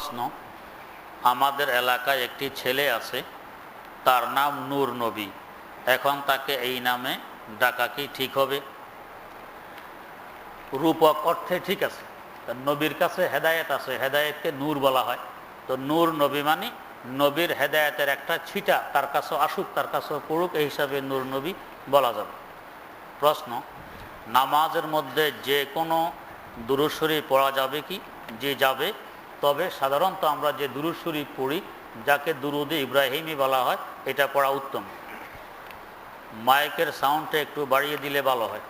প্রশ্ন। আমাদের এলাকায় একটি ছেলে আছে, তার নাম নূর নবী। এখন তাকে এই নামে ডাকা কি ঠিক হবে? রূপক অর্থে ঠিক আছে নবীর কাছে হেদায়েত আছে, হেদায়েতকে নূর বলা হয়। তো নূর নবী মানে নবীর হেদায়েতের একটা ছিটা, তার কাছে আসুক, তার কাছে পড়ুক, এই হিসাবে নূর নবী বলা যাবে। প্রশ্ন, নামাজের মধ্যে যে কোনো দুরুশ্বরী পড়া যাবে কি? যে যাবে তবে সাধারণত আমরা যে দুরুশ্বরী পড়ি, যাকে দুরুদে ইব্রাহিমই বলা হয়, এটা পড়া উত্তম। মাইকের সাউন্ডটা একটু বাড়িয়ে দিলে ভালো হয়।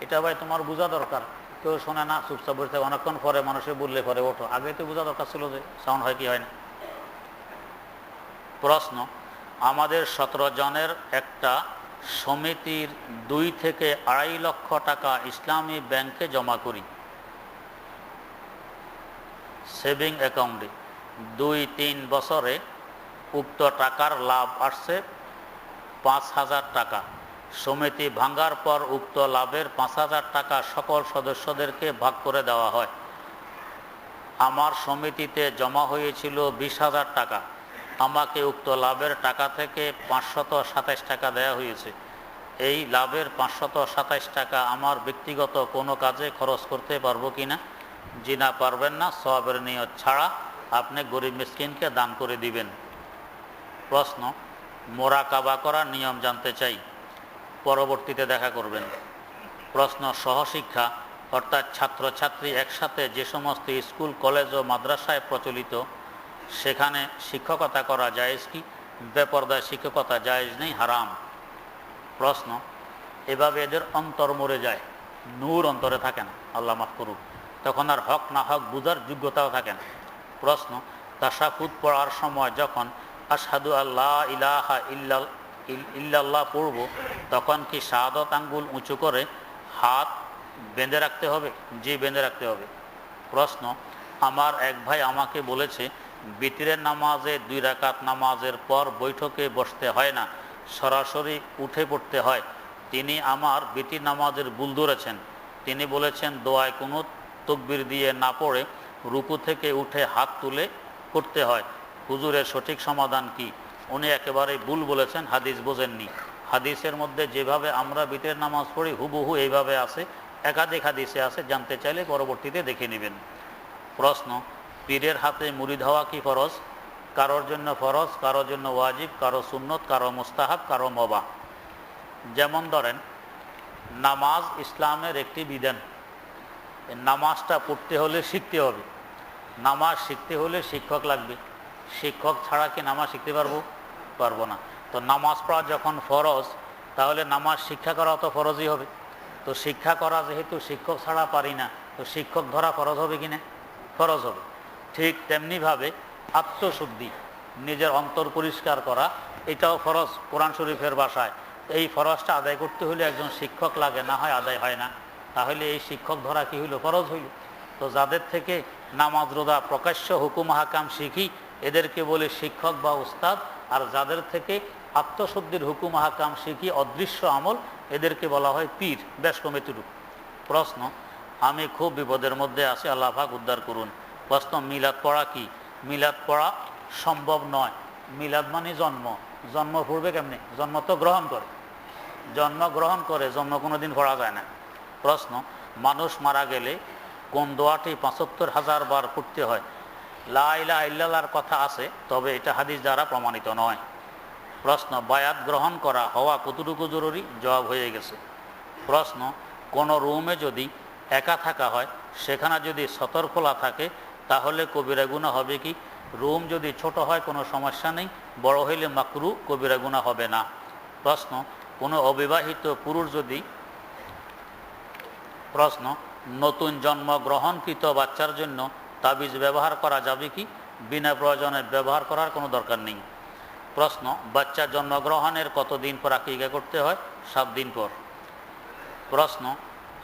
এটা ভাই তোমার বোঝা দরকার। কেউ শোনে না, চুপচাপ বসে। অনেকক্ষণ পরে মানুষে বললে পরে ওঠো। আগে তো বোঝা দরকার ছিল যে সাউন্ড হয় কি হয় না। প্রশ্ন, আমাদের সতেরো জনের একটা সমিতির দুই থেকে আড়াই লক্ষ টাকা ইসলামী ব্যাংকে জমা করি। সেভিং অ্যাকাউন্টে। দুই, তিন বছরে উক্ত টাকার লাভ আসছে পাঁচ হাজার টাকা। সমিতি ভাঙ্গার পর উক্ত লাভের পাঁচ হাজার টাকা সকল সদস্যদেরকে ভাগ করে দেওয়া হয়। আমার সমিতিতে জমা হয়েছিল বিশ হাজার টাকা। আমাকে উক্ত লাভের টাকা থেকে পাঁচশত সাতাইশ টাকা দেওয়া হয়েছে। এই লাভের পাঁচশত সাতাইশ টাকা আমার ব্যক্তিগত কোনো কাজে খরচ করতে পারব কি না জি না পারবেন না সবের নিয়ত ছাড়া আপনি গরিব মিসকিনকে দান করে দিবেন। প্রশ্ন মোরা কাবা করার নিয়ম জানতে চাই, পরবর্তীতে দেখা করবেন। প্রশ্ন, সহশিক্ষা, অর্থাৎ ছাত্রছাত্রী একসাথে যে সমস্ত স্কুল, কলেজ ও মাদ্রাসায় প্রচলিত, সেখানে শিক্ষকতা করা জায়েজ কি? বেপর্দায় শিক্ষকতা জায়েজ নেই, হারাম। প্রশ্ন, এভাবে এদের অন্তর মরে যায়, নূর অন্তরে থাকে না, আল্লাহ মাফ করুক। তখন আর হক না হক বুঝার যোগ্যতাও থাকে না। প্রশ্ন তাসাফুদ পড়ার সময় যখন আসাদু আল্লাহ ইলাহা ইল্লাল, ইল- ইল্লাল্লাহ পড়ব, তখন কি শাহাদত আঙ্গুল উঁচু করে হাত বেঁধে রাখতে হবে? জি, বেঁধে রাখতে হবে। প্রশ্ন, আমার এক ভাই আমাকে বলেছে, বিতিরের নামাজে দুই রাকাত নামাজের পর বৈঠকে বসতে হয় না, সরাসরি উঠে পড়তে হয়। তিনি আমার বিতির নামাজের বুল ধরেছেন। তিনি বলেছেন, দোয়ায় কোনো তকবির দিয়ে না পড়ে রুকু থেকে উঠে হাত তুলে করতে হয়। হুজুরের সঠিক সমাধান কি? উনি একেবারে ভুল বলেছেন, হাদিস বোঝেননি। হাদিসের মধ্যে যেভাবে আমরা বিতের নামাজ পড়ি, হুবহু এইভাবে আছে। একাধিক হাদিসে আছে, জানতে চাইলে পরবর্তীতে দেখে নেবেন। প্রশ্ন, পীরের হাতে মুড়িদ ধাওয়া কি ফরজ? কারোর জন্য ফরজ, কারোর জন্য ওয়াজিব, কারও সুন্নত, কারও মুস্তাহাব, কারও মবা যেমন ধরেন, নামাজ ইসলামের একটি বিধান। নামাজটা পড়তে হলে শিখতে হবে। নামাজ শিখতে হলে শিক্ষক লাগবে। শিক্ষক ছাড়া কি নামাজ শিখতে পারব? পারব না। তো নামাজ পড়া যখন ফরজ, তাহলে নামাজ শিক্ষা করা তো ফরজই হবে। তো শিক্ষা করা যেহেতু শিক্ষক ছাড়া পারি না, তো শিক্ষক ধরা ফরজ হবে কি না? ফরজ হবে। ঠিক তেমনিভাবে আত্মশুদ্ধি, নিজের অন্তর পরিষ্কার করা, এটাও ফরজ কোরআন শরীফের বাসায় এই ফরজটা আদায় করতে হলে একজন শিক্ষক লাগে, না হয় আদায় হয় না। তাহলে এই শিক্ষক ধরা কি হইল? ফরজ হইল। তো যাদের থেকে নামাজ রোদা প্রকাশ্য হুকুম হাকাম শিখি, এদেরকে বলে শিক্ষক বা উস্তাদ। আর যাদের থেকে আত্মশুদ্ধির হুকুম হাকাম শিখি, অদৃশ্য আমল, এদেরকে বলা হয় পীর। বেশ কমেতুরু প্রশ্ন, আমি খুব বিপদের মধ্যে আছি, আল্লাহ পাক উদ্ধার করুন। প্রশ্ন, মিলাদ পড়া কি? মিলাদ পড়া সম্ভব নয়। মিলাদ মানে জন্ম। জন্ম পূর্বে কেমনি? জন্ম তো গ্রহণ করে। জন্ম গ্রহণ করে, জন্ম কোনোদিন পড়া যায় না। প্রশ্ন, মানুষ মারা গেলে কোন দোয়াটি পঁচাত্তর হাজার বার পড়তে হয়? লাইলা ইল্লার কথা আছে, তবে এটা হাদিস দ্বারা প্রমাণিত নয়। প্রশ্ন, বায়াত গ্রহণ করা, হওয়া কতটুকু জরুরি? জবাব হয়ে গেছে। প্রশ্ন, কোনো রুমে যদি একা থাকা হয়, সেখানে যদি সতর খোলা থাকে, তাহলে কবিরা গুণা হবে কি? রুম যদি ছোট হয়, কোনো সমস্যা নেই, বড় হইলে মাকরু কবিরা গুণা হবে না। প্রশ্ন, কোনো অবিবাহিত পুরুষ যদি প্রশ্ন, নতুন জন্মগ্রহণকৃত বাচ্চার জন্য তাবিজ ব্যবহার করা যাবে কি? বিনা প্রয়োজনে ব্যবহার করার কোনো দরকার নেই। প্রশ্ন, বাচ্চা জন্মগ্রহণের কতদিন পর আকিকা করতে হয়? সাত দিন পর। প্রশ্ন,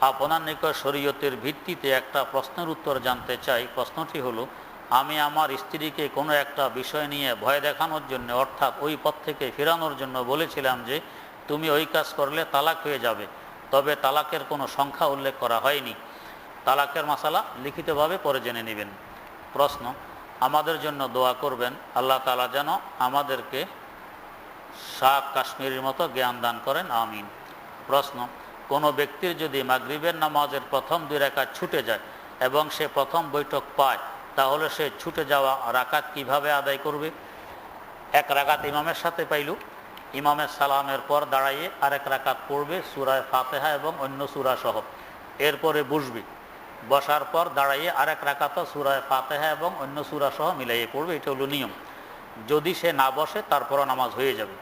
আপনার নিকট শরীয়তের ভিত্তিতে একটা প্রশ্নের উত্তর জানতে চাই। প্রশ্নটি হলো, আমি আমার স্ত্রীকে কোনো একটা বিষয় নিয়ে ভয় দেখানোর জন্য, অর্থাৎ ওই পথ থেকে ফেরানোর জন্য বলেছিলাম যে, তুমি ওই কাজ করলে তালাক হয়ে যাবে। তবে তালাকের কোনো সংখ্যা উল্লেখ করা হয়নি। তালাকের মশালা লিখিতভাবে পরে জেনে নেবেন। প্রশ্ন, আমাদের জন্য দোয়া করবেন, আল্লাহ তালা যেন আমাদেরকে শাহ কাশ্মীরের মতো জ্ঞান দান করেন, আমিন। প্রশ্ন, কোনো ব্যক্তির যদি মাগরিবের নামাজের প্রথম দুই রাকাত ছুটে যায় এবং সে প্রথম বৈঠক পায়, তাহলে সে ছুটে যাওয়া রাকাত কীভাবে আদায় করবে? এক রাকাত ইমামের সাথে পাইল ইমামের সালামের পর দাঁড়াইয়ে আরেক রাকাত পড়বে, সুরায় ফাতেহা এবং অন্য সুরা সহ এরপরে বসবে বসার পর দাঁড়াইয়ে আরেক রাকাতও সুরায় ফাতেহা এবং অন্য সুরা সহ মিলাইয়ে পড়বে, এটা হলো নিয়ম। যদি সে না বসে, তারপরও নামাজ হয়ে যাবে।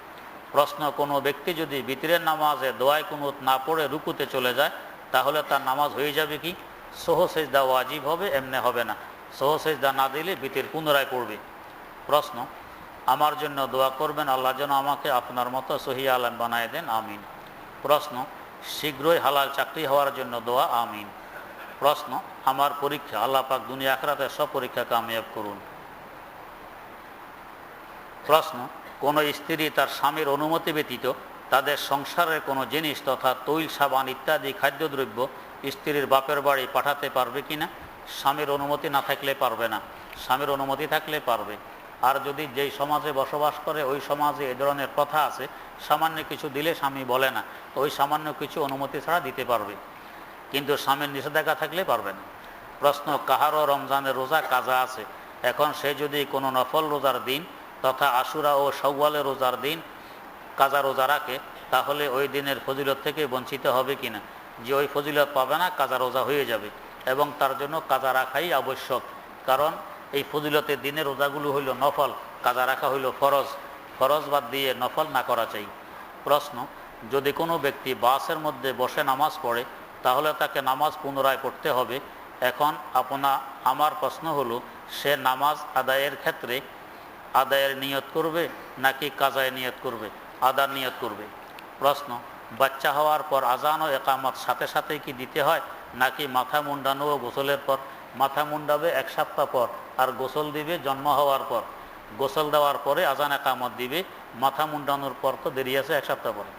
প্রশ্ন, কোনো ব্যক্তি যদি বিতিরের নামাজে দোয়ায় কুনুত না পড়ে রুকুতে চলে যায়, তাহলে তার নামাজ হয়ে যাবে কি? সোহ সেজদা ওয়াজিব হবে, এমনি হবে না। সোহ সেজদা না দিলে বিতির পুনরায় পড়বে। প্রশ্ন আমার জন্য দোয়া করবেন, আল্লাহ যেন আমাকে আপনার মতো সহি আলম বানায় দেন, আমিন। প্রশ্ন, শীঘ্রই হালাল চাকরি হওয়ার জন্য দোয়া, আমিন। প্রশ্ন, আমার পরীক্ষা, আল্লাহ পাক দুনিয়া আখরাতে সব পরীক্ষা কামিয়াব করুন। প্রশ্ন, কোনো স্ত্রী তার স্বামীর অনুমতি ব্যতীত তাদের সংসারের কোনো জিনিস তথা তৈল, সাবান ইত্যাদি খাদ্যদ্রব্য স্ত্রীর বাপের বাড়ি পাঠাতে পারবে কি না স্বামীর অনুমতি না থাকলে পারবে না। স্বামীর অনুমতি থাকলে পারবে। আর যদি যেই সমাজে বসবাস করে, ওই সমাজে এ ধরনের কথা আছে, সামান্য কিছু দিলে স্বামী বলে না, ওই সামান্য কিছু অনুমতি ছাড়া দিতে পারবে। কিন্তু স্বামীর নিষেধাজ্ঞা থাকলে পারবে না। প্রশ্ন, কাহারও রমজানের রোজা কাজা আছে? এখন সে যদি কোনো নফল রোজার দিন তথা আশুরা ও সৌওয়ালের রোজার দিন কাজা রোজা রাখে, তাহলে ওই দিনের ফজিলত থেকে বঞ্চিত হবে কিনা? যে ওই ফজিলত পাবে না, কাজা রোজা হয়ে যাবে এবং তার জন্য কাজা রাখাই আবশ্যক। কারণ এই ফজিলতের দিনের রোজাগুলো হইল নফল, কাজা রাখা হইল ফরজ। ফরজ বাদ দিয়ে নফল না করা চাই। প্রশ্ন, যদি কোনো ব্যক্তি বাসের মধ্যে বসে নামাজ পড়ে, তাহলে তাকে নামাজ পুনরায় পড়তে হবে। এখন আপনা, আমার প্রশ্ন হলো, সে নামাজ আদায়ের ক্ষেত্রে আদায়ের নিয়ত করবে, নাকি কাজায় নিয়ত করবে, আদার নিয়ত করবে? প্রশ্ন, বাচ্চা হওয়ার পর আজান ও একামত সাথে সাথেই কি দিতে হয়, নাকি মাথা মুন্ডানো ও গোসলের পর? মাথা মুন্ডাবে এক সপ্তাহ পর আর গোসল দিবে, জন্ম হওয়ার পর। গোসল দেওয়ার পরে আজান একামত দিবে, মাথা মুন্ডানোর পর তো দেরি আছে, এক সপ্তাহ পরে।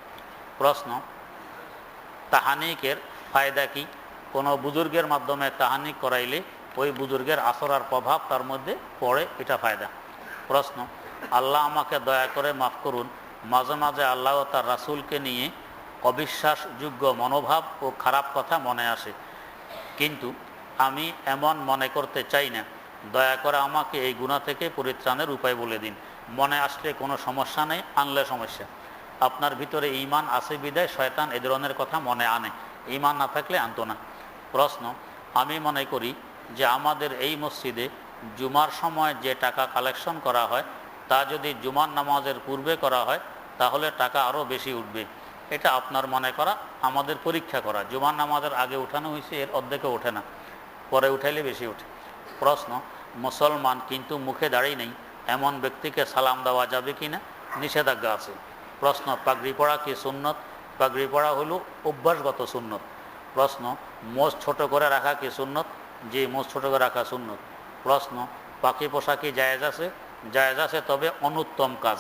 প্রশ্ন, তাহানিকের ফায়দা কি? কোনো বুজুর্গের মাধ্যমে তাহানিক করাইলে ওই বুজুর্গের আসর আর প্রভাব তার মধ্যে পড়ে, এটা ফায়দা। প্রশ্ন, আল্লাহ আমাকে দয়া করে মাফ করুন, মাঝে মাঝে আল্লাহ তার রাসুলকে নিয়ে অবিশ্বাসযোগ্য মনোভাব ও খারাপ কথা মনে আসে। কিন্তু আমি এমন মনে করতে চাই না। দয়া করে আমাকে এই গুণা থেকে পরিত্রাণের উপায় বলে দিন। মনে আসলে কোনো সমস্যা নেই, আনলে সমস্যা। আপনার ভিতরে ইমান আছে বিদায়, শয়তান এ ধরনের কথা মনে আনে। ইমান না থাকলে আনতো না। প্রশ্ন, আমি মনে করি যে আমাদের এই মসজিদে জুমার সময় যে টাকা কালেকশন করা হয়, তা যদি জুমার নামাজের পূর্বে করা হয়, তাহলে টাকা আরও বেশি উঠবে। এটা আপনার মনে করা, আমাদের পরীক্ষা করা। জুমার নামাজের আগে উঠানো হয়েছে, এর অর্ধেকে ওঠে না। পরে উঠাইলে বেশি ওঠে। প্রশ্ন, মুসলমান কিন্তু মুখে দাঁড়িয়ে নেই, এমন ব্যক্তিকে সালাম দেওয়া যাবে কি না? নিষেধাজ্ঞা আছে। প্রশ্ন, পাগড়ি পড়া কি সুন্নত? পাগড়ি পড়া হলো অভ্যাসগত সুন্নত। প্রশ্ন, মোষ ছোট করে রাখা কি সুন্নত? যে মোষ ছোট করে রাখা সুন্নত। প্রশ্ন, পাখি পোষা কি জায়েজ আছে? জায়েজ আছে, তবে অনুত্তম কাজ।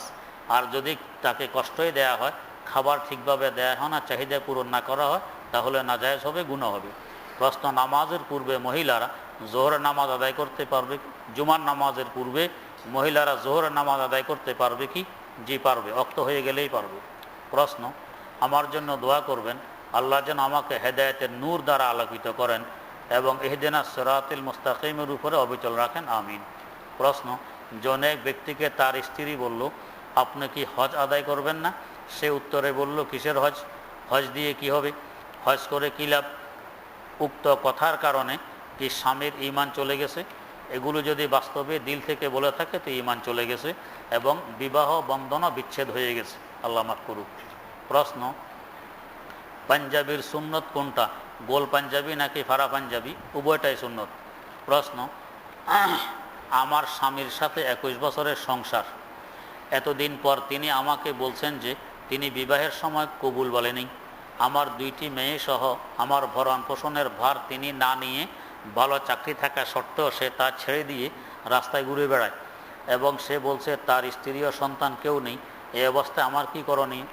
আর যদি তাকে কষ্টই দেয়া হয়, খাবার ঠিকভাবে দেয়া হয় না, চাহিদা পূরণ না করা হয়, তাহলে না জায়েজ হবে গুণা হবে। প্রশ্ন, নামাজের পূর্বে মহিলারা জোহরের নামাজ আদায় করতে পারবে জুমার নামাজের পূর্বে মহিলারা জোহরের নামাজ আদায় করতে পারবে কি? জি পারবে, অক্ত হয়ে গেলেই পারবে। প্রশ্ন, আমার জন্য দোয়া করবেন, আল্লাহ যেন আমাকে হেদায়তের নূর দ্বারা আলোকিত করেন এবং এহদিনা সরাতিল মুস্তাকিমের উপরে অবিচল রাখেন, আমিন। প্রশ্ন জনেক ব্যক্তিকে তার স্ত্রী বলল, আপনি কি হজ আদায় করবেন না? সে উত্তরে বলল, কিসের হজ? হজ দিয়ে কি হবে? হজ করে কী লাভ? উক্ত কথার কারণে কি স্বামীর ইমান চলে গেছে? এগুলো যদি বাস্তবে দিল থেকে বলে থাকে, তো ইমান চলে গেছে এবং বিবাহ বন্ধনও বিচ্ছেদ হয়ে গেছে। আল্লাহ মাফ করুক। প্রশ্ন, পাঞ্জাবির সুন্নত কোনটা? গোল পাঞ্জাবি নাকি ফারা পাঞ্জাবি? উভয়টাই সুন্নত। প্রশ্ন, আমার স্বামীর সাথে একুশ বছরের সংসার। এতদিন পর তিনি আমাকে বলছেন যে, তিনি বিবাহের সময় কবুল বলেনি আমার দুইটি মেয়ে সহ আমার ভরণ পোষণের ভার তিনি না নিয়ে ভালো চাকরি থাকা সত্ত্বেও সে তা ছেড়ে দিয়ে রাস্তায় ঘুরে বেড়ায়। এবং সে বলছে, তার স্ত্রী ও সন্তান কেউ নেই। এই অবস্থায় আমার কি করণীয়?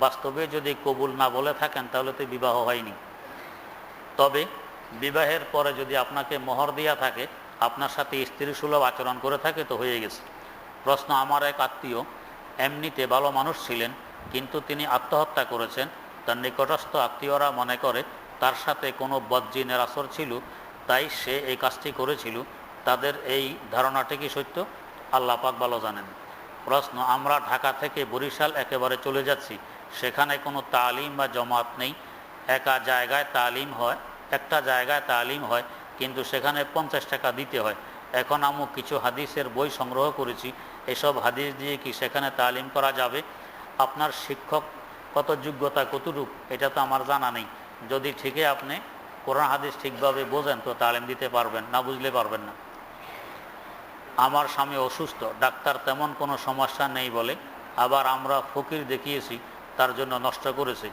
বাস্তবে যদি কবুল না বলে থাকেন, তাহলে তো বিবাহ হয়নি। তবে বিবাহের পরে যদি আপনাকে মোহর দেওয়া থাকে, আপনার সাথে স্ত্রী সুলভ আচরণ করে থাকে তো হয়ে গেছে। প্রশ্ন, আমার এক আত্মীয় এমনিতে ভালো মানুষ ছিলেন, কিন্তু তিনি আত্মহত্যা করেছেন। তার নিকটস্থ আত্মীয়রা মনে করে, তার সাথে কোনো বজ্জিনের আসর ছিল তাই সে এই কাজটি করেছিল। তাদের এই ধারণাটি কি সত্য? আল্লাহ পাক ভালো জানেন। প্রশ্ন, আমরা ঢাকা থেকে বরিশাল একেবারে চলে যাচ্ছি, সেখানে কোনো তালিম বা জমাত নেই। একা জায়গায় তালিম হয়, একটা জায়গায় তালিম হয়, কিন্তু সেখানে পঞ্চাশ টাকা দিতে হয়। এখন আমি কিছু হাদিসের বই সংগ্রহ করেছি। এসব হাদিস দিয়ে কি সেখানে তালিম করা যাবে? আপনার শিক্ষক কত যোগ্যতা, কতটুক, এটা তো আমার জানা নেই। যদি ঠিকই আপনি কোরআন হাদিস ঠিকভাবে বোঝেন তো তালিম দিতে পারবেন, না বুঝলে পারবেন না। আমার স্বামী অসুস্থ, ডাক্তার তেমন কোনো সমস্যা নেই বলে আবার আমরা ফকির দেখিয়েছি, তার জন্য নষ্ট করেছি।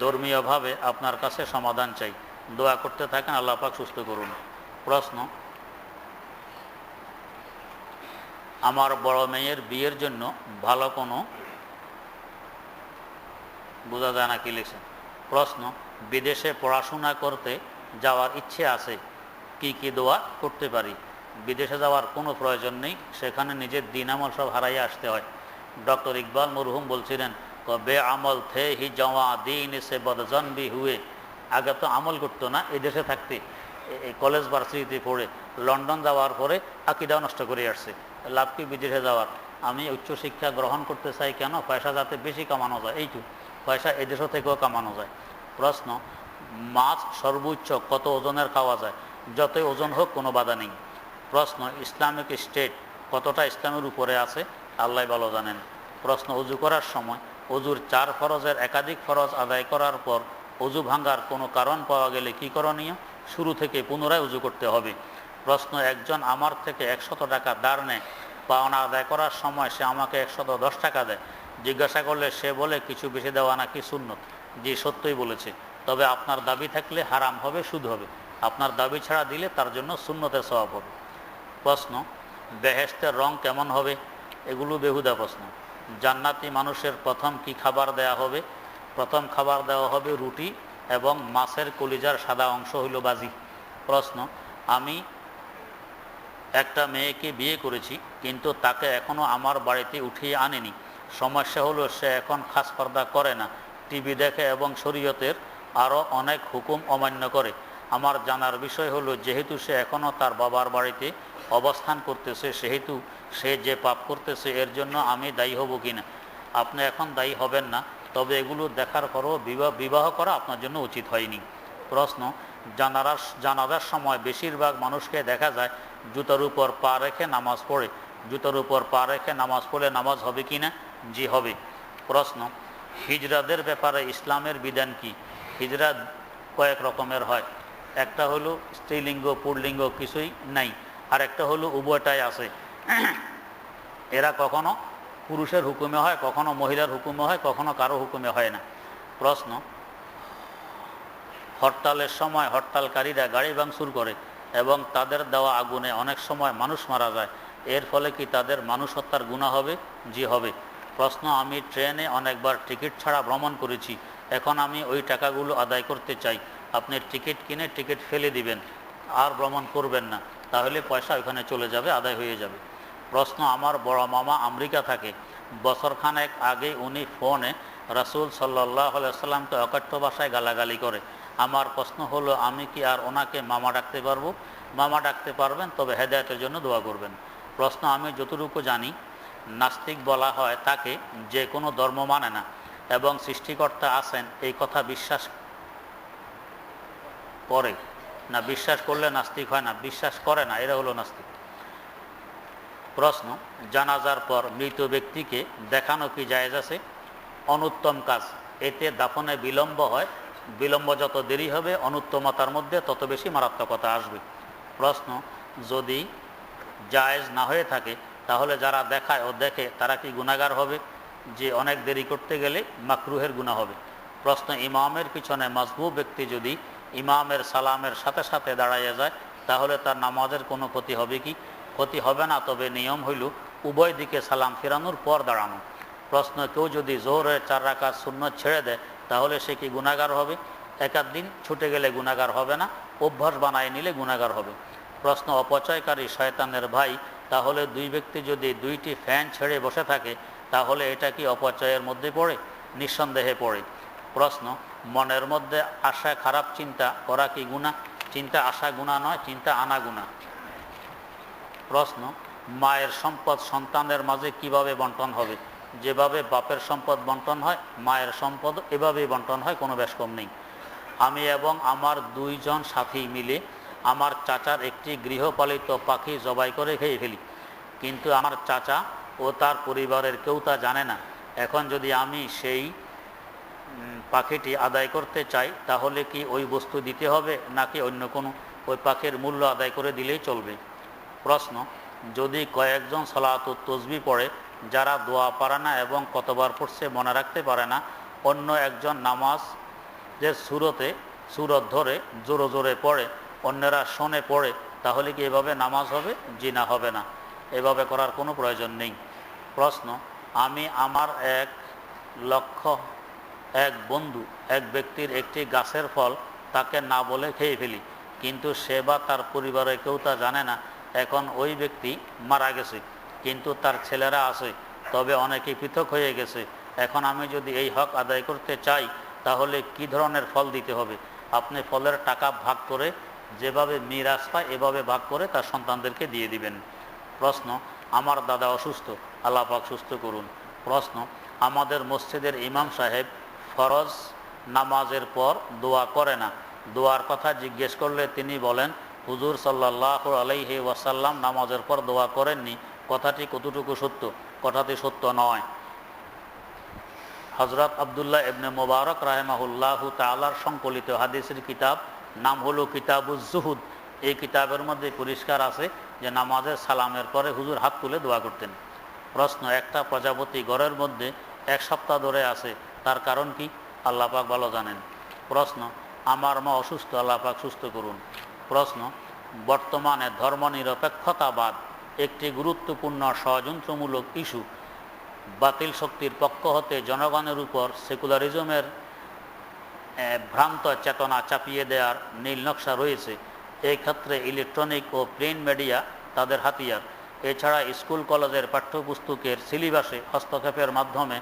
ধর্মীয়ভাবে আপনার কাছে সমাধান চাই, দোয়া করতে থাকেন, আল্লাহ পাক সুস্থ করুন। প্রশ্ন? আমার বড় মেয়ের বিয়ের জন্য ভালো কোনো বোঝা যায় না কি লিখছেন? প্রশ্ন? বিদেশে পড়াশোনা করতে যাওয়ার ইচ্ছে আছে, কি কি দোয়া করতে পারি? বিদেশে যাওয়ার কোনো প্রয়োজন নেই, সেখানে নিজের দিন আমল সব হারাইয়া আসতে হয়। ডক্টর ইকবাল মরহুম বলছিলেন "ক বে আমল থে হি জওয়া দিন সে বদজনবি হুয়ে? আগে তো আমল করতো না, এই দেশে থাকতে। কলেজ ভার্সিটিতে পড়ে, লন্ডন যাওয়ার পরে আকিদাও নষ্ট করে আসছে। লাভ কি বিদেশে যাওয়ার? আমি উচ্চশিক্ষা গ্রহণ করতে চাই কেন? পয়সা যাতে বেশি কামানো যায় এইটু পয়সা এদেশও থেকেও কামানো যায়। প্রশ্ন, মাছ সর্বোচ্চ কত ওজনের খাওয়া যায়? যতই ওজন হোক, কোনো বাধা নেই। প্রশ্ন, ইসলামিক স্টেট কতটা ইসলামের উপরে আছে? আল্লাহ ভালো জানেন। প্রশ্ন, অজু করার সময় অজুর চার ফরজের একাধিক ফরজ আদায় করার পর অজু ভাঙ্গার কোনো কারণ পাওয়া গেলে কী করণীয়? শুরু থেকে পুনরায় উজু করতে হবে। প্রশ্ন, একজন আমার থেকে একশত টাকা দাঁড় নেয়। পাওনা আদায় করার সময় সে আমাকে একশত দশ টাকা দেয়। জিজ্ঞাসা করলে সে বলে, কিছু বেশি দেওয়া নাকি সুন্নত? জি সত্যই বলেছে, তবে আপনার দাবি থাকলে হারাম হবে, সুদ হবে। আপনার দাবি ছাড়া দিলে তার জন্য শূন্যতে স্বভাব হবে। প্রশ্ন বেহেস্তের রং কেমন হবে? এগুলো বেহুদা প্রশ্ন। জান্নাতি মানুষের প্রথম কি খাবার দেয়া হবে? প্রথম খাবার দেওয়া হবে রুটি এবং মাছের কলিজার সাদা অংশ হইল বাজি। প্রশ্ন, আমি একটা মেয়েকে বিয়ে করেছি, কিন্তু তাকে এখনও আমার বাড়িতে উঠিয়ে আনেনি। সমস্যা হলো সে এখন খাস পর্দা করে না। টিভি দেখে এবং শরীয়তের আরও অনেক হুকুম অমান্য করে। আমার জানার বিষয় হলো, যেহেতু সে এখনও তার বাবার বাড়িতে অবস্থান করতেছে, সেহেতু সে যে পাপ করতেছে, এর জন্য আমি দায়ী হব কিনা? আপনি এখন দায়ী হবেন না, তবে এগুলো দেখার পরও বিবাহ বিবাহ করা আপনার জন্য উচিত হয়নি। প্রশ্ন জানারার জানাজার সময় বেশিরভাগ মানুষকে দেখা যায় জুতার উপর পা রেখে নামাজ পড়ে। জুতার উপর পা রেখে নামাজ পড়লে নামাজ হবে কি না জি, হবে। প্রশ্ন হিজরাদের ব্যাপারে ইসলামের বিধান কি? হিজরা কয়েক রকমের হয়। একটা হলো স্ত্রীলিঙ্গ, পুরলিঙ্গ কিছুই নাই। আর একটা হলো উভয়টাই আছে। এরা কখনো পুরুষের হুকুমে হয়, কখনো মহিলার হুকুমে হয়, কখনো কারও হুকুমে হয় না। প্রশ্ন, হরতালের সময় হরতালকারীরা গাড়ি ভাঙচুর করে এবং তাদের দেওয়া আগুনে অনেক সময় মানুষ মারা যায়। এর ফলে কি তাদের মানুষ হত্যার গুণা হবে? জি হবে। প্রশ্ন, আমি ট্রেনে অনেকবার টিকিট ছাড়া ভ্রমণ করেছি। এখন আমি ওই টাকাগুলো আদায় করতে চাই। আপনি টিকিট কিনে টিকিট ফেলে দিবেন। আর ভ্রমণ করবেন না। তাহলে পয়সা ওখানে চলে যাবে, আদায় হয়ে যাবে। প্রশ্ন, আমার বড় মামা আমেরিকা থাকে। বছরখানেক আগে উনি ফোনে রাসুল সাল্লাহ সাল্লামকে অকট্য ভাষায় গালাগালি করে। আমার প্রশ্ন হলো, আমি কি আর ওনাকে মামা ডাকতে পারব? মামা ডাকতে পারবেন, তবে হেদায়তের জন্য দোয়া করবেন। প্রশ্ন, আমি যতটুকু জানি নাস্তিক বলা হয় তাকে, যে কোনো ধর্ম মানে না। এবং সৃষ্টিকর্তা আছেন, এই কথা বিশ্বাস করে। না, বিশ্বাস করলে নাস্তিক হয় না, বিশ্বাস করে না, এরা হলো নাস্তিক। প্রশ্ন, জানাজার পর মৃত ব্যক্তিকে দেখানো কি জায়েজ আছে? অনুত্তম কাজ, এতে দাফনে বিলম্ব হয়, বিলম্ব যত দেরি হবে, অনুত্তমতার মধ্যে তত বেশি মারাত্মকতা আসবে। প্রশ্ন, যদি জায়েজ না হয়ে থাকে তাহলে যারা দেখায় ও দেখে, তারা কি গুণাগার হবে? যে অনেক দেরি করতে গেলে মাকরুহের গুণা হবে। প্রশ্ন, ইমামের পিছনে মজবু ব্যক্তি যদি ইমামের সালামের সাথে সাথে দাঁড়াইয়া যায়, তাহলে তার নামাজের কোনো ক্ষতি হবে কি? ক্ষতি হবে না, তবে নিয়ম হইল উভয় দিকে সালাম ফেরানোর পর দাঁড়ানো। প্রশ্ন, কেউ যদি জোহরের চার রাখা শূন্য ছেড়ে দেয়, তাহলে সে কি গুণাগার হবে? একাধ দিন ছুটে গেলে গুণাগার হবে না, অভ্যাস বানায় নিলে গুণাগার হবে। প্রশ্ন, অপচয়কারী শয়তানের ভাই তাহলে দুই ব্যক্তি যদি দুইটি ফ্যান ছেড়ে বসে থাকে, তাহলে এটা কি অপচয়ের মধ্যে পড়ে? নিঃসন্দেহে পড়ে। প্রশ্ন, মনের মধ্যে আশা খারাপ চিন্তা করা কি গুণা চিন্তা আশা গুণা নয়, চিন্তা আনা গুণা প্রশ্ন, মায়ের সম্পদ সন্তানের মাঝে কীভাবে বন্টন হবে? যেভাবে বাপের সম্পদ বন্টন হয়, মায়ের সম্পদ এভাবেই বন্টন হয়, কোনো বেশ কম নেই। আমি এবং আমার দুইজন সাথী মিলে আমার চাচার একটি গৃহপালিত পাখি জবাই করে খেয়ে ফেলি। কিন্তু আমার চাচা ও তার পরিবারের কেউ তা জানে না। এখন যদি আমি সেই পাখিটি আদায় করতে চাই, তাহলে কি ওই বস্তু দিতে হবে, নাকি অন্য কোনো ওই পাখির মূল্য আদায় করে দিলেই চলবে? প্রশ্ন, যদি কয়েকজন সলাত তসবি পড়ে, যারা দোয়া পারে না এবং কতবার পড়ছে মনে রাখতে পারে না, অন্য একজন নামাজ যে সুরতে, সুরত ধরে জোরে জোরে পড়ে অন্যরা শোনে, পড়ে, তাহলে কি এভাবে নামাজ হবে? জি না, হবে না। এভাবে করার কোনো প্রয়োজন নেই। প্রশ্ন, আমি আমার এক লক্ষ্য, এক বন্ধু, এক ব্যক্তির একটি গাছের ফল তাকে না বলে খেয়ে ফেলি। কিন্তু সে বা তার পরিবারের কেউ তা জানে না। এখন ওই ব্যক্তি মারা গেছে, কিন্তু তার ছেলেরা আছে, তবে অনেকে পৃথক হয়ে গেছে। এখন আমি যদি এই হক আদায় করতে চাই, তাহলে কি ধরনের ফল দিতে হবে? আপনি ফলের টাকা ভাগ করে যেভাবে মিরাজ পায়, এভাবে ভাগ করে তার সন্তানদেরকে দিয়ে দিবেন। প্রশ্ন, আমার দাদা অসুস্থ, আল্লাহ পাক সুস্থ করুন। প্রশ্ন, আমাদের মসজিদের ইমাম সাহেব ফরজ নামাজের পর দোয়া করে না? দোয়ার কথা জিজ্ঞেস করলে তিনি বলেন, হুজুর সাল্লাহ আলাইহি ওয়াসাল্লাম নামাজের পর দোয়া করেননি। কথাটি কতটুকু সত্য? কথাটি সত্য নয়। হজরত আবদুল্লাহ ইবনে মোবারক রাহেমাহুল্লাহ তালার সংকলিত হাদিসের কিতাব নাম হলো কিতাবুজ জুহুদ। এই কিতাবের মধ্যে পরিষ্কার আছে যে নামাজের সালামের পরে হুজুর হাত তুলে দোয়া করতেন। প্রশ্ন, একটা প্রজাপতি ঘরের মধ্যে এক সপ্তাহ ধরে আছে, তার কারণ কি? আল্লাহ পাক ভালো জানেন। প্রশ্ন, আমার মা অসুস্থ, আল্লাহ পাক সুস্থ করুন। প্রশ্ন, বর্তমানে ধর্মনিরপেক্ষতাবাদ একটি গুরুত্বপূর্ণ ষড়যন্ত্রমূলক ইস্যু। বাতিল শক্তির পক্ষ হতে জনগণের উপর সেকুলারিজমের ভ্রান্ত চেতনা চাপিয়ে দেওয়ার নীল নকশা রয়েছে। এই ক্ষেত্রে ইলেকট্রনিক ও প্রিন্ট মিডিয়া তাদের হাতিয়ার। এছাড়া স্কুল কলেজের পাঠ্যপুস্তকের সিলেবাসে হস্তক্ষেপের মাধ্যমে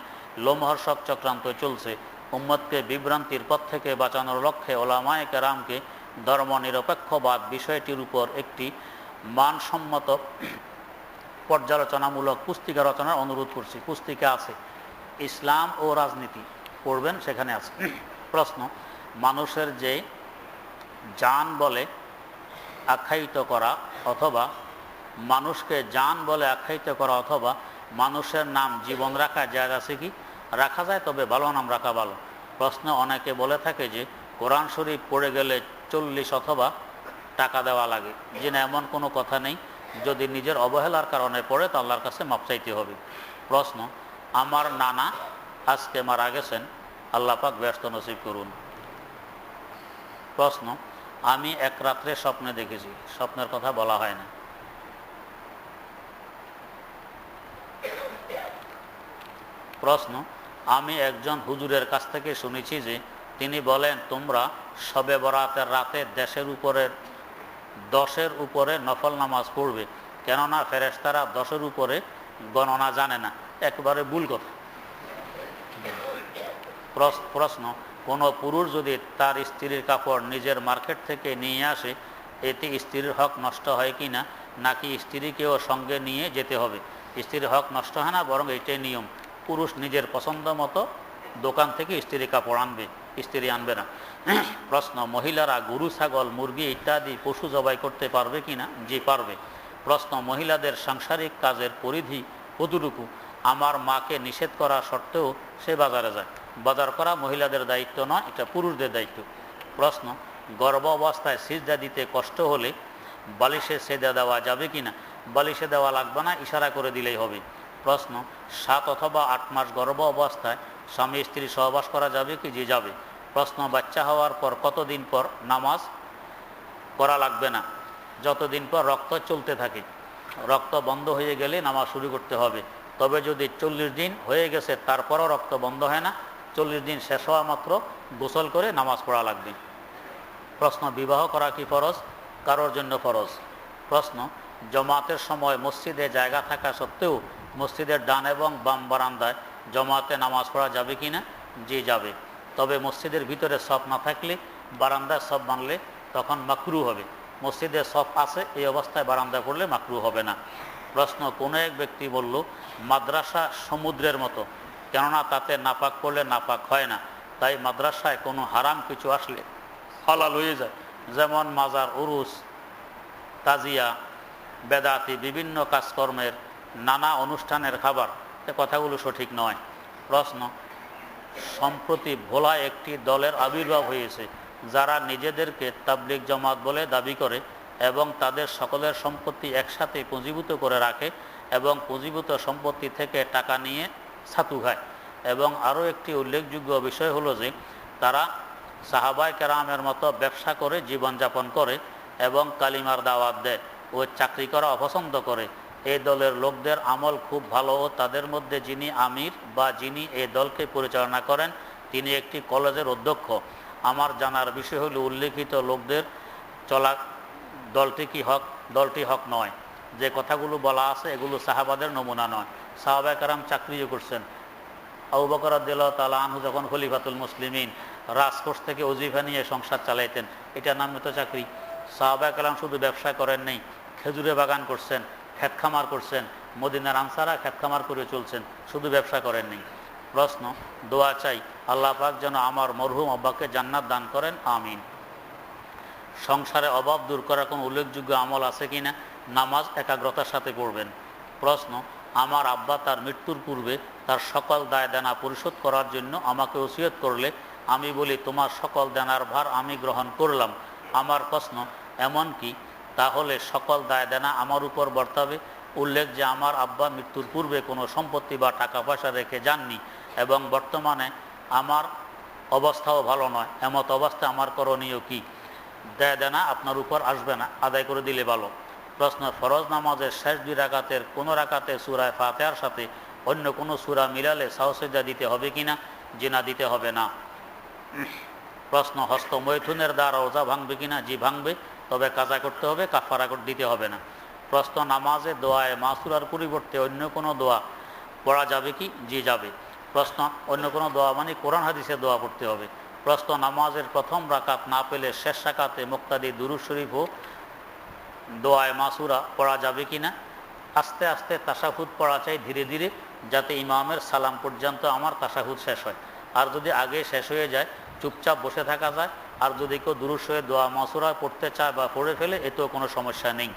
লোমহর্ষক চক্রান্ত চলছে। উম্মতকে বিভ্রান্তির পথ থেকে বাঁচানোর লক্ষ্যে ওলামায়ে কেরামকে ধর্মনিরপেক্ষবাদ বিষয়টির উপর একটি মানসম্মত পর্যালোচনামূলক পুস্তিকা রচনার অনুরোধ করছি। পুস্তিকা আছে, ইসলাম ও রাজনীতি। পড়বেন, সেখানে আছে। প্রশ্ন, মানুষের যে জান বলে আখ্যায়িত করা অথবা মানুষকে জান বলে আখ্যায়িত করা অথবা মানুষের নাম জীবন রাখা যায় আছে কি? রাখা যায়, তবে ভালো নাম রাখা ভালো। প্রশ্ন, অনেকে বলে থাকে যে কোরআন শরীফ পড়ে গেলে চল্লিশ অথবা টাকা দেওয়া লাগে। যে না, এমন কোনো কথা নেই। যদি নিজের অবহেলার কারণে পড়ে, তো আল্লাহর কাছে মাপ চাইতে হবে। প্রশ্ন, আমার নানা আজকে মারা গেছেন আল্লাহ পাক ব্যস্ত নসিব করুন। প্রশ্ন, আমি এক রাত্রে স্বপ্নে দেখেছি, স্বপ্নের কথা বলা হয় না। প্রশ্ন, আমি একজন হুজুরের কাছ থেকে শুনেছি যে তিনি বলেন, তোমরা সবে বরাতের রাতে দেশের উপরে, দশের উপরে নফল নামাজ পড়বে। কেননা ফেরেশতারা দশের উপরে গণনা জানে না। একবারে ভুল কথা। প্রশ্ন, কোনো পুরুষ যদি তার স্ত্রীর কাপড় নিজের মার্কেট থেকে নিয়ে আসে, এতে স্ত্রীর হক নষ্ট হয় কি না? নাকি স্ত্রীকেও সঙ্গে নিয়ে যেতে হবে? স্ত্রীর হক নষ্ট হয় না, বরং এটাই নিয়ম। পুরুষ নিজের পছন্দ মতো দোকান থেকে স্ত্রী কাপড় আনবে, স্ত্রী আনবে না। প্রশ্ন, মহিলারা গরু, ছাগল, মুরগি ইত্যাদি পশু জবাই করতে পারবে কি না? জি, পারবে। প্রশ্ন, মহিলাদের সাংসারিক কাজের পরিধি কতটুকু? আমার মাকে নিষেধ করা সত্ত্বেও সে বাজারে যায়। বাজার করা মহিলাদের দায়িত্ব নয়, এটা পুরুষদের দায়িত্ব। প্রশ্ন, গর্ভ অবস্থায় সিজদা দিতে কষ্ট হলে বালিশে সেদা দেওয়া যাবে কি না বালিশে দেওয়া লাগবে না, ইশারা করে দিলেই হবে। প্রশ্ন, সাত অথবা আট মাস গর্ভ অবস্থায় স্বামী স্ত্রী সহবাস করা যাবে কি যে যাবে? প্রশ্ন, বাচ্চা হওয়ার পর কতদিন পর নামাজ করা লাগবে না? যতদিন পর রক্ত চলতে থাকে। রক্ত বন্ধ হয়ে গেলে নামাজ শুরু করতে হবে। তবে যদি চল্লিশ দিন হয়ে গেছে, তারপরও রক্ত বন্ধ হয় না। চল্লিশ দিন শেষ হওয়া মাত্র গোসল করে নামাজ পড়া লাগবে। প্রশ্ন, বিবাহ করা কি ফরজ? কারোর জন্য ফরজ? প্রশ্ন, জমাতের সময় মসজিদে জায়গা থাকা সত্ত্বেও মসজিদের ডান এবং বাম বারান্দায় জমাতে নামাজ পড়া যাবে কি না? জি, যাবে। তবে মসজিদের ভিতরে সব না থাকলে বারান্দায় সব মানলে তখন মাকরু হবে। মসজিদে সব আছে, এই অবস্থায় বারান্দা করলে মাকরু হবে না। প্রশ্ন, কোনো এক ব্যক্তি বলল, মাদ্রাসা সমুদ্রের মতো। কেননা তাতে নাপাক করলে নাপাক হয় না। তাই মাদ্রাসায় কোনো হারাম কিছু আসলে হালাল হয়ে যায়। যেমন মাজার, উরুস, তাজিয়া, বেদাতি, বিভিন্ন কাজকর্মের নানা অনুষ্ঠানের খাবার। এ কথাগুলো সঠিক নয়। প্রশ্ন, সম্প্রতি ভোলা একটি দলের আবির্ভাব হয়েছে। যারা নিজেদেরকে তাবলিক জামাত বলে দাবি করে এবং তাদের সকলের সম্পত্তি একসাথে পুঁজিভূত করে রাখে এবং পুঁজিভূত সম্পত্তি থেকে টাকা নিয়ে ছাতু খায়। এবং আরও একটি উল্লেখযোগ্য বিষয় হলো যে, তারা সাহাবাই কেরামের মতো ব্যবসা করে, জীবনযাপন করে এবং কালিমার দাওয়াত দেয় ও চাকরি করা অপছন্দ করে। এই দলের লোকদের আমল খুব ভালো ও তাদের মধ্যে যিনি আমির বা যিনি এই দলকে পরিচালনা করেন, তিনি একটি কলেজের অধ্যক্ষ। আমার জানার বিষয় হলো উল্লেখিত লোকদের চলা দলটি কি হক, দলটি হক নয়। যে কথাগুলো বলা আছে এগুলো সাহাবাদের নমুনা নয়। সাহাবায় কারাম চাকরিও করছেন। আবু বকর দিল্লাহ তালা আনহু যখন খলিফাতুল মুসলিমিন রাজকোষ থেকে অজিফা নিয়ে সংসার চালাইতেন, এটা নাম তো চাকরি। সাহাবায় কালাম শুধু ব্যবসা করেন নেই, খেজুরে বাগান করছেন খেত খামার করছেন, মদিনার আনসারা খেত খামার করে চলছেন, শুধু ব্যবসা করেন নেই। প্রশ্ন, দোয়া চাই আল্লাহ পাক যেন আমার মরহুম আব্বাকে জান্নাত দান করেন, আমিন। সংসারে অভাব দূর করার কোনো উল্লেখযোগ্য আমল আছে কি না? নামাজ একাগ্রতার সাথে পড়বেন। প্রশ্ন, আমার আব্বা তার মৃত্যুর পূর্বে তার সকল দায় দেনা পরিশোধ করার জন্য আমাকে ওসিয়ত করলে, আমি বলি, তোমার সকল দেনার ভার আমি গ্রহণ করলাম। আমার প্রশ্ন, এমন কি? তাহলে সকল দায় দেনা আমার উপর বর্তাবে? উল্লেখ যে আমার আব্বা মৃত্যুর পূর্বে কোনো সম্পত্তি বা টাকা পয়সা রেখে যাননি এবং বর্তমানে আমার অবস্থাও ভালো নয়। এমত অবস্থা আমার করণীয় কি? দেয় দেনা আপনার উপর আসবে না। আদায় করে দিলে ভালো। প্রশ্ন, ফরজ নামাজের শেষ দুই রাকাতের কোনো রাকাতে সুরায় ফাতেহার সাথে অন্য কোনো সুরা মিলালে সাহসেজা দিতে হবে কি না জিনা দিতে হবে না। প্রশ্ন, হস্ত মৈথুনের দ্বারা রোজা ভাঙবে কি না জি, ভাঙবে। তবে কাজা করতে হবে কাফারা দিতে হবে না। প্রশ্ন, নামাজে দোয়ায় মাসুরার পরিবর্তে অন্য কোনো দোয়া পড়া যাবে কি? জি, যাবে। প্রশ্ন, অন্য কোনো দোয়া মানে কোরআন হাদিসে দোয়া পড়তে হবে। প্রশ্ন, নামাজের প্রথম রাকাত না পেলে শেষ রাকাতে মুক্তাদি দুরু শরীফ ও দোয়ায় মাসুরা পড়া যাবে কি না? আস্তে আস্তে তাসাহুদ পড়া চাই ধীরে ধীরে যাতে ইমামের সালাম পর্যন্ত আমার তাসাহুদ শেষ হয়। আর যদি আগে শেষ হয়ে যায়, চুপচাপ বসে থাকা যায়, আর যদি কেউ দুরুস হয়ে দোয়া মাসুরা পড়তে চায় বা পড়ে ফেলে, এতেও কোনো সমস্যা নেই।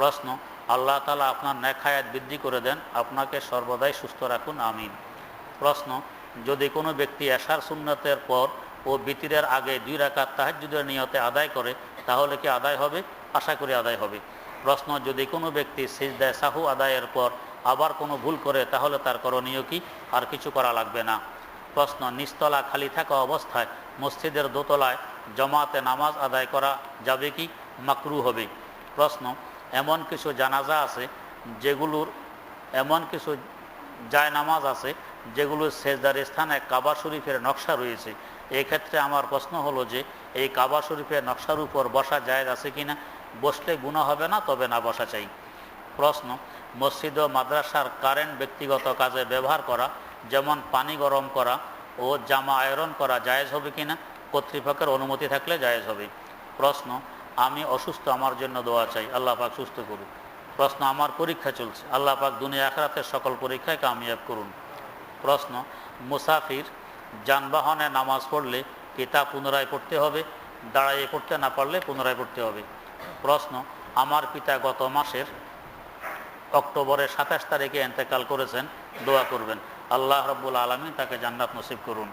প্রশ্ন, আল্লাহ তালা আপনার ন্যাখায়াত বৃদ্ধি করে দেন, আপনাকে সর্বদাই সুস্থ রাখুন, আমিন। প্রশ্ন, যদি কোনো ব্যক্তি এশার সুন্নতের পর ও বিতিরের আগে দুই রাকাত তাহাজুদের নিয়তে আদায় করে, তাহলে কি আদায় হবে? আশা করি আদায় হবে। প্রশ্ন, যদি কোনো ব্যক্তি সিজদায় সাহু আদায়ের পর আবার কোনো ভুল করে, তাহলে তার করণীয় কি? আর কিছু করা লাগবে না। প্রশ্ন, নিস্তলা খালি থাকা অবস্থায় মসজিদের দোতলায় জমাতে নামাজ আদায় করা যাবে কি? মাকরু হবে। প্রশ্ন এমন কিছু জানাজা আছে যেগুলোর এমন কিছু জায় নামাজ আছে যেগুলোর সেজদার স্থানে কাবা শরীফের নকশা রয়েছে। এক্ষেত্রে আমার প্রশ্ন হলো যে, এই কাবা শরীফের নকশার উপর বসা জায়গ আছে কিনা? বসলে গুণা হবে না, তবে না বসা চাই। প্রশ্ন, মসজিদ ও মাদ্রাসার কারেন্ট ব্যক্তিগত কাজে ব্যবহার করা, যেমন পানি গরম করা ও জামা আয়রন করা জায়েজ হবে কিনা? কর্তৃপক্ষের অনুমতি থাকলে জায়েজ হবে। প্রশ্ন আমি অসুস্থ, আমার জন্য দোয়া চাই। আল্লাহ পাক সুস্থ করুন প্রশ্ন, আমার পরীক্ষা চলছে। আল্লাহ পাক দুনিয়া আখরাতের সকল পরীক্ষায় কামিয়াব করুন। প্রশ্ন, মুসাফির যানবাহনে নামাজ পড়লে কি পুনরায় পড়তে হবে, দাঁড়াইয়ে পড়তে না পারলে পুনরায় পড়তে হবে? প্রশ্ন, আমার পিতা গত মাসের অক্টোবরের সাতাশ তারিখে এন্তেকাল করেছেন, দোয়া করবেন। আল্লাহ রব্বুল আলমী তাকে জান্নাত নসিব করুন।